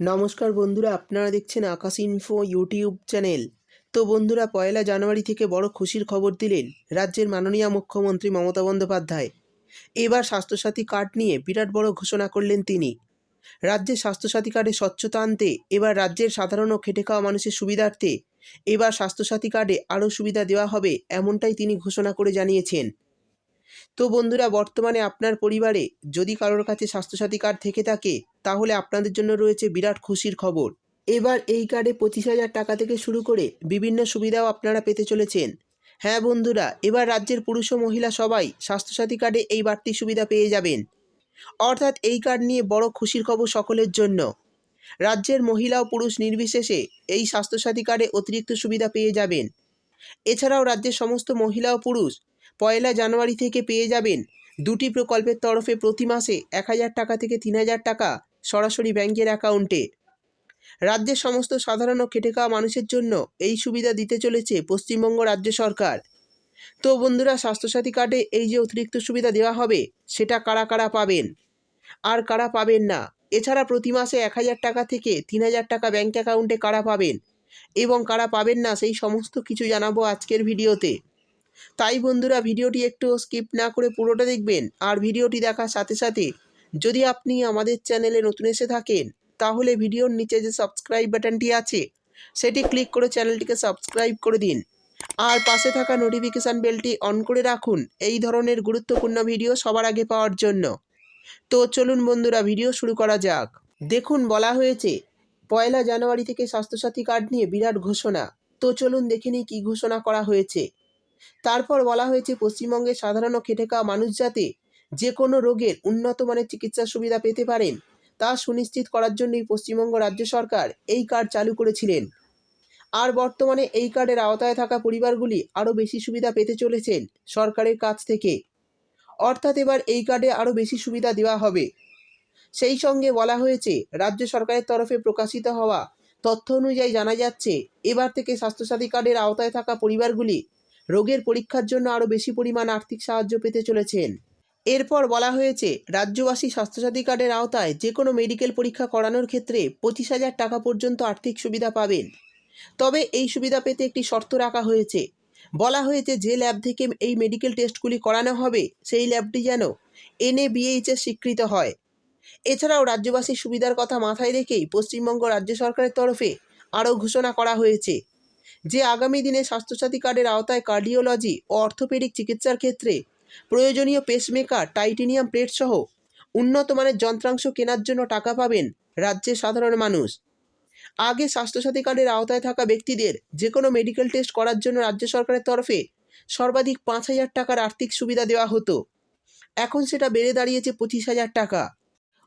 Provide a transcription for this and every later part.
নমস্কার বন্ধুরা, আপনারা দেখছেন আকাশ ইনফো ইউটিউব চ্যানেল তো বন্ধুরা, পয়লা জানুয়ারি থেকে বড় খুশির খবর দিলেন রাজ্যের মাননীয় মুখ্যমন্ত্রী মমতা বন্দ্যোপাধ্যায়। এবার স্বাস্থ্যসাথী কার্ড নিয়ে বিরাট বড় ঘোষণা করলেন তিনি। রাজ্যের স্বাস্থ্যসাথী কার্ডে স্বচ্ছতা আনতে, এবার রাজ্যের সাধারণ ও খেটে খাওয়া মানুষের সুবিধার্থে, এবার স্বাস্থ্যসাথী কার্ডে আরও সুবিধা দেওয়া হবে, এমনটাই তিনি ঘোষণা করে জানিয়েছেন। তো বন্ধুরা, বর্তমানে আপনার পরিবারে যদি কারোর কাছে স্বাস্থ্যসাথী কার্ড থেকে থাকে, তাহলে আপনাদের জন্য রয়েছে বিরাট খুশির খবর। এবার এই কার্ডে পঁচিশ হাজার টাকা থেকে শুরু করে বিভিন্ন সুবিধাও আপনারা পেতে চলেছেন। হ্যাঁ বন্ধুরা, এবার রাজ্যের পুরুষ ও মহিলা সবাই স্বাস্থ্যসাথী কার্ডে এই বাড়তি সুবিধা পেয়ে যাবেন। অর্থাৎ এই কার্ড নিয়ে বড় খুশির খবর সকলের জন্য। রাজ্যের মহিলা ও পুরুষ নির্বিশেষে এই স্বাস্থ্যসাথী কার্ডে অতিরিক্ত সুবিধা পেয়ে যাবেন। এছাড়াও রাজ্যের সমস্ত মহিলা ও পুরুষ পয়লা জানুয়ারি থেকে পেয়ে যাবেন দুটি প্রকল্পের তরফে প্রতি মাসে এক হাজার টাকা থেকে তিন হাজার টাকা সরাসরি ব্যাংকের অ্যাকাউন্টে। রাজ্যের সমস্ত সাধারণ খেটে খাওয়া মানুষের জন্য এই সুবিধা দিতে চলেছে পশ্চিমবঙ্গ রাজ্য সরকার। তো বন্ধুরা, স্বাস্থ্যসাথী কার্ডে এই যে অতিরিক্ত সুবিধা দেওয়া হবে, সেটা কারা কারা পাবেন? আর কারা পাবেন না? এছাড়া প্রতি মাসে এক হাজার টাকা থেকে তিন হাজার টাকা ব্যাংক অ্যাকাউন্টে কারা পাবেন? এবং কারা পাবেন না, সেই সমস্ত কিছু জানাব আজকের ভিডিওতে। তাই বন্ধুরা ভিডিওটি একটু স্কিপ না করে পুরোটা দেখবেন আর ভিডিওটি দেখার সাথে সাথে যদি আপনি আমাদের চ্যানেলে নতুন এসে থাকেন, তাহলে ভিডিওর নিচে যে সাবস্ক্রাইব বাটনটি আছে, সেটি ক্লিক করে চ্যানেলটিকে সাবস্ক্রাইব করে দিন। আর পাশে থাকা নোটিফিকেশান বেলটি অন করে রাখুন, এই ধরনের গুরুত্বপূর্ণ ভিডিও সবার আগে পাওয়ার জন্য। তো চলুন বন্ধুরা, ভিডিও শুরু করা যাক। দেখুন, বলা হয়েছে, পয়লা জানুয়ারি থেকে স্বাস্থ্যসাথী কার্ড নিয়ে বিরাট ঘোষণা। তো চলুন দেখে নিই কী ঘোষণা করা হয়েছে। তারপর বলা হয়েছে, পশ্চিমবঙ্গের সাধারণ ও খেটে খাওয়া মানুষ যাতে যে কোনো রোগের উন্নত মানের চিকিৎসা সুবিধা পেতে পারেন, তা সুনিশ্চিত করার জন্যই পশ্চিমবঙ্গ রাজ্য সরকার এই কার্ড চালু করেছিলেন। আর বর্তমানে এই কার্ডের আওতায় থাকা পরিবারগুলি আরও বেশি সুবিধা পেতে চলেছেন সরকারের কাছ থেকে। অর্থাৎ এবার এই কার্ডে আরও বেশি সুবিধা দেওয়া হবে। সেই সঙ্গে বলা হয়েছে, রাজ্য সরকারের তরফে প্রকাশিত হওয়া তথ্য অনুযায়ী জানা যাচ্ছে, এবার থেকে স্বাস্থ্যসাথী কার্ডের আওতায় থাকা পরিবারগুলি রোগের পরীক্ষার জন্য আরও বেশি পরিমাণ আর্থিক সাহায্য পেতে চলেছেন। এরপর বলা হয়েছে, রাজ্যবাসী স্বাস্থ্যসাথী কার্ডের আওতায় যে কোনো মেডিকেল পরীক্ষা করানোর ক্ষেত্রে পঁচিশ হাজার টাকা পর্যন্ত আর্থিক সুবিধা পাবেন। তবে এই সুবিধা পেতে একটি শর্ত রাখা হয়েছে। বলা হয়েছে, যে ল্যাব থেকে এই মেডিকেল টেস্টগুলি করানো হবে, সেই ল্যাবটি যেন এনএবিএইচের স্বীকৃত হয়। এছাড়াও রাজ্যবাসীর সুবিধার কথা মাথায় রেখেই পশ্চিমবঙ্গ রাজ্য সরকারের তরফে আরও ঘোষণা করা হয়েছে। যে আগামী দিনে স্বাস্থ্যসাথী কার্ডের আওতায় কার্ডিওলজি ও অর্থোপেডিক চিকিৎসার ক্ষেত্রে প্রয়োজনীয় পেসমেকার টাইটেনিয়াম প্লেট সহ উন্নত মানের যন্ত্রাংশ কেনার জন্য টাকা পাবেন রাজ্যের সাধারণ মানুষ। আগে স্বাস্থ্যসাথী কার্ডের আওতায় থাকা ব্যক্তিদের যে কোনো মেডিকেল টেস্ট করার জন্য রাজ্য সরকারের তরফে সর্বাধিক পাঁচ হাজার টাকার আর্থিক সুবিধা দেওয়া হতো। এখন সেটা বেড়ে দাঁড়িয়েছে পঁচিশ হাজার টাকা।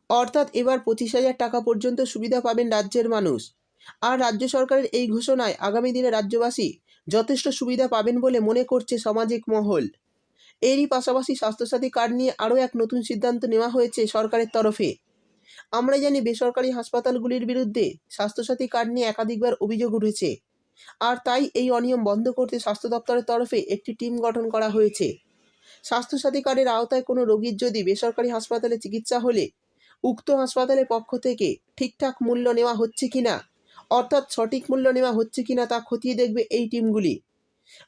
অর্থাৎ এবার পঁচিশ হাজার টাকা পর্যন্ত সুবিধা পাবেন রাজ্যের মানুষ। আর রাজ্য সরকারের এই ঘোষণায় আগামী দিনে রাজ্যবাসী যথেষ্ট সুবিধা পাবেন বলে মনে করছে সামাজিক মহল। এরই পাশাপাশি স্বাস্থ্যসাথী কার্ড নিয়ে আরও এক নতুন সিদ্ধান্ত নেওয়া হয়েছে সরকারের তরফে। আমরা জানি বেসরকারি হাসপাতালগুলির বিরুদ্ধে স্বাস্থ্যসাথী কার্ড নিয়ে একাধিকবার অভিযোগ উঠেছে। আর তাই এই অনিয়ম বন্ধ করতে স্বাস্থ্য দপ্তরের তরফে একটি টিম গঠন করা হয়েছে। স্বাস্থ্যসাথী কার্ডের আওতায় কোনো রোগীর যদি বেসরকারি হাসপাতালে চিকিৎসা হলে, উক্ত হাসপাতালের পক্ষ থেকে ঠিকঠাক মূল্য নেওয়া হচ্ছে কিনা অর্থাৎ সঠিক মূল্য নেওয়া হচ্ছে কিনা তা খতিয়ে দেখবে এই টিমগুলি।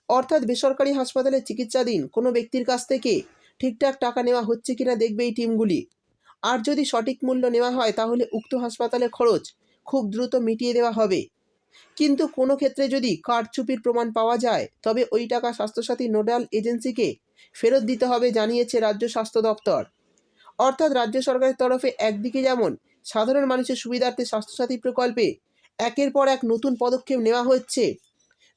অর্থাৎ বেসরকারি হাসপাতালে চিকিৎসাধীন কোনো ব্যক্তির কাছ থেকে ঠিকঠাক টাকা নেওয়া হচ্ছে কিনা দেখবে এই টিমগুলি। আর যদি সঠিক মূল্য নেওয়া হয়, তাহলে উক্ত হাসপাতালের খরচ খুব দ্রুত মিটিয়ে দেওয়া হবে। কিন্তু কোনো ক্ষেত্রে যদি কারচুপির প্রমাণ পাওয়া যায়, তবে ওই টাকা স্বাস্থ্যসাথী নোডাল এজেন্সিকে ফেরত দিতে হবে জানিয়েছে রাজ্য স্বাস্থ্য দপ্তর। অর্থাৎ রাজ্য সরকারের তরফে একদিকে যেমন সাধারণ মানুষের সুবিধার্থে স্বাস্থ্যসাথী প্রকল্পে একের পর এক নতুন পদক্ষেপ নেওয়া হচ্ছে।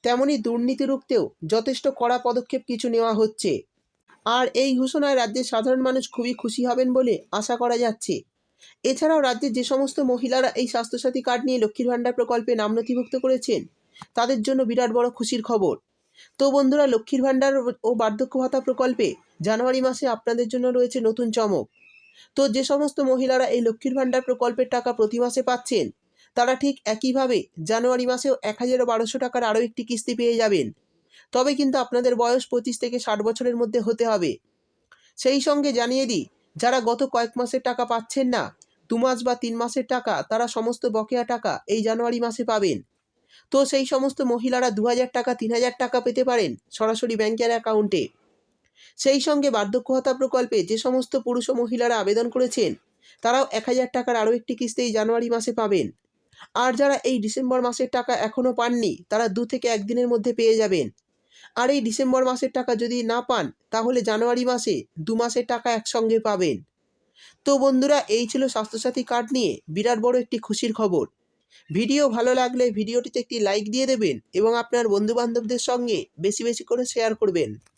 তেমনি দুর্নীতি রুখতেও যথেষ্ট কড়া পদক্ষেপ কিছু নেওয়া হচ্ছে। আর এই ঘোষণায় রাজ্যের সাধারণ মানুষ খুবই খুশি হবেন বলে আশা করা যাচ্ছে। এছাড়াও রাজ্যের যে সমস্ত মহিলারা এই স্বাস্থ্যসাথী কার্ড নিয়ে লক্ষ্মীর ভাণ্ডার প্রকল্পে নাম নথিভুক্ত করেছেন, তাদের জন্য বিরাট বড় খুশির খবর। তো বন্ধুরা, লক্ষ্মীর ভাণ্ডার ও বার্ধক্য ভাতা প্রকল্পে জানুয়ারি মাসে আপনাদের জন্য রয়েছে নতুন চমক। তো যে সমস্ত মহিলারা এই লক্ষ্মীর ভাণ্ডার প্রকল্পের টাকা প্রতি মাসে পাচ্ছেন তারা ঠিক একইভাবে জানুয়ারি মাসেও এক হাজার বারোশো টাকার আরও একটি কিস্তি পেয়ে যাবেন। তবে কিন্তু আপনাদের বয়স পঁচিশ থেকে ষাট বছরের মধ্যে হতে হবে। সেই সঙ্গে জানিয়ে দিই, যারা গত কয়েক মাসের টাকা পাচ্ছেন না, দু মাস বা তিন মাসের টাকা, তারা সমস্ত বকেয়া টাকা এই জানুয়ারি মাসে পাবেন। তো সেই সমস্ত মহিলারা দু হাজার টাকা, তিন হাজার টাকা পেতে পারেন সরাসরি ব্যাংকের অ্যাকাউন্টে। সেই সঙ্গে বার্ধক্য প্রকল্পে যে সমস্ত পুরুষ ও মহিলারা আবেদন করেছেন, তারাও এক হাজার টাকার আরও একটি কিস্তি এই জানুয়ারি মাসে পাবেন। আর যারা এই ডিসেম্বর মাসের টাকা এখনও পাননি, তারা দু থেকে একদিনের মধ্যে পেয়ে যাবেন। আর এই ডিসেম্বর মাসের টাকা যদি না পান, তাহলে জানুয়ারি মাসে দু মাসের টাকা একসঙ্গে পাবেন। তো বন্ধুরা, এই ছিল স্বাস্থ্যসাথী কার্ড নিয়ে বিরাট বড় একটি খুশির খবর। ভিডিও ভালো লাগলে ভিডিওটিতে একটি লাইক দিয়ে দেবেন এবং আপনার বন্ধুবান্ধবদের সঙ্গে বেশি বেশি করে শেয়ার করবেন।